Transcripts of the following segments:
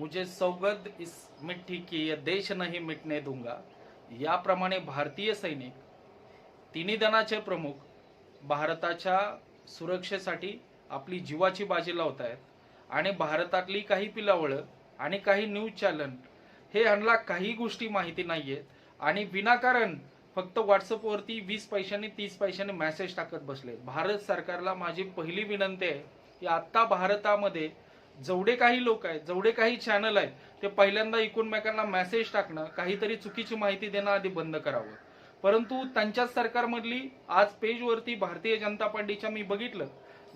मुझे सौगंध इस मिट्टी की ये देश नहीं मिटने दूंगा। याप्रमाणे भारतीय सैनिक तिन्ही दनाचे प्रमुख भारताच्या सुरक्षेसाठी आपली जीवाची बाजी लावत आहेत आणि भारतातली काही पिलावळं आणि काही न्यूज चॅनल हे ह्यांना काही गोष्टी माहिती नाही आहेत आणि विनाकारण फक्त व्हॉट्सअपवरती वीस पैशांनी तीस पैशांनी मेसेज टाकत बसले भारत सरकारला माझी पहिली विनंती आहे की आत्ता भारतामध्ये जेवढे काही लोक आहेत जेवढे काही चॅनल आहेत ते पहिल्यांदा एकूणमेकांना मेसेज टाकणं काहीतरी चुकीची माहिती देणं आधी बंद करावं. परंतु त्यांच्याच सरकारमधली आज पेजवरती भारतीय जनता पार्टीच्या मी बघितलं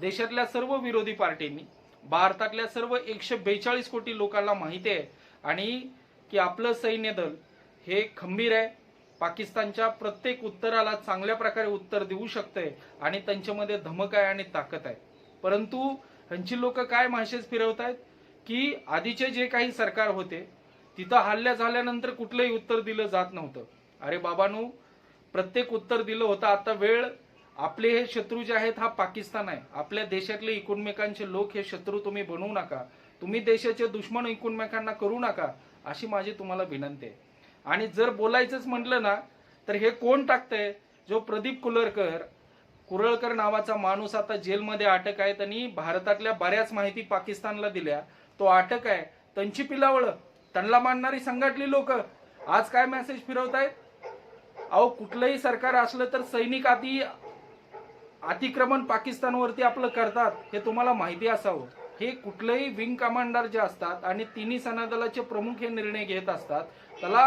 देशातल्या सर्व विरोधी पार्टींनी भारतातल्या सर्व एकशे बेचाळीस कोटी लोकांना माहिती आहे आणि की आपलं सैन्य दल हे खंबीर आहे. पाकिस्तानच्या प्रत्येक उत्तराला चांगल्या प्रकारे उत्तर देऊ शकतंय आणि त्यांच्यामध्ये धमक आहे आणि ताकद आहे. परंतु ह्यांची लोक काय माशेच फिरवत आहेत की आधीचे जे काही सरकार होते तिथं हल्ल्या झाल्यानंतर कुठलंही उत्तर दिलं जात नव्हतं. अरे बाबांनो प्रत्येक उत्तर दिलं होतं. आता वेळ आपले हे शत्रू जे आहेत हा पाकिस्तान आहे. आपल्या देशातले एकूणमेकांचे लोक हे शत्रू तुम्ही बनवू नका. तुम्ही देशाचे दुश्मन एकूणमेकांना करू नका अशी माझी तुम्हाला विनंती आहे. आणि जर बोलायचंच म्हटलं ना तर हे कोण टाकतंय? जो प्रदीप कुलरकर कुरळकर नावाचा माणूस आता जेलमध्ये अटक आहे त्यांनी भारतातल्या बऱ्याच माहिती पाकिस्तानला दिल्या. तो अटक आहे. त्यांची पिलावळ. त्यांना मानणारी संघटली लोक. आज काय मेसेज फिरवत आहेत अहो कुठलंही सरकार असलं तर सैनिक आधी अतिक्रमण पाकिस्तानवरती आपलं करतात हे तुम्हाला माहिती असावं. हे कुठलेही विंग कमांडर जे असतात आणि तिन्ही सेनादलाचे प्रमुख हे निर्णय घेत असतात त्याला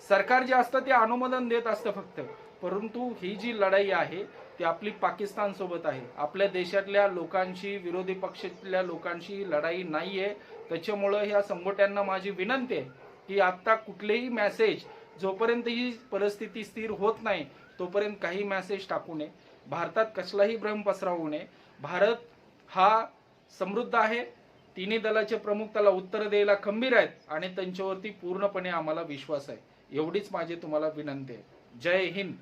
सरकार जे असतं ते अनुमोदन देत असतं फक्त. परंतु ही जी लढाई आहे ती आपली पाकिस्तानसोबत आहे. आपल्या देशातल्या लोकांशी विरोधी पक्षातल्या लोकांशी ही लढाई आहे त्याच्यामुळं ह्या संघटनांना माझी विनंती आहे की आत्ता कुठलेही मेसेज जोपर्यंत ही परिस्थिती स्थिर होत नाही तोपर्यंत काही मेसेज टाकू नये. भारतात कसलाही भ्रम पसरावू नये. भारत हा समृद्ध आहे. तिन्ही दलाचे प्रमुख त्याला उत्तर द्यायला खंबीर आहेत आणि त्यांच्यावरती पूर्णपणे आम्हाला विश्वास आहे. एवढीच माझी तुम्हाला विनंती आहे. जय हिंद.